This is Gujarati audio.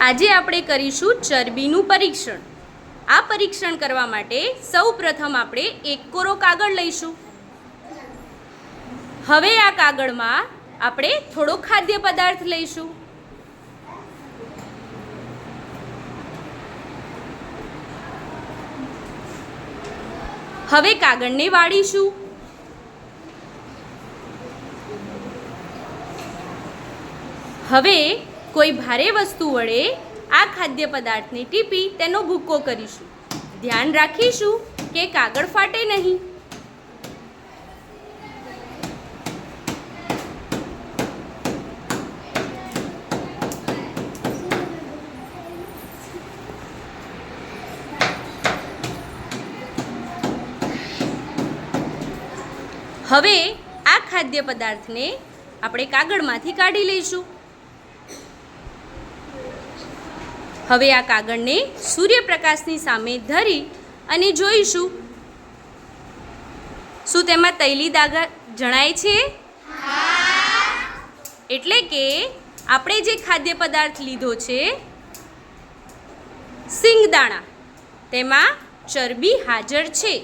આજે આપણે કરીશું ચરબીનું પરીક્ષણ. આ પરીક્ષણ કરવા માટે સૌ પ્રથમ આપણે એક કોરો કાગળ લઈશું. હવે આ કાગળમાં આપણે થોડો ખાદ્ય પદાર્થ લઈશું. હવે કાગળને વાળીશું. હવે કોઈ ભારે વસ્તુ વડે આ ખાદ્ય પદાર્થને ટીપી તેનો ભૂક્કો કરીશું. ધ્યાન રાખીશું કે કાગળ ફાટે નહીં. હવે આ ખાદ્ય પદાર્થને આપણે કાગળમાંથી કાઢી લઈશું. હવે આ કાગળને સૂર્યપ્રકાશની સામે ધરી અને જોઈશું. શું તેમાં તૈલી દાગા જણાય છે? એટલે કે આપણે જે ખાદ્ય પદાર્થ લીધો છે સિંગદાણા તેમાં ચરબી હાજર છે.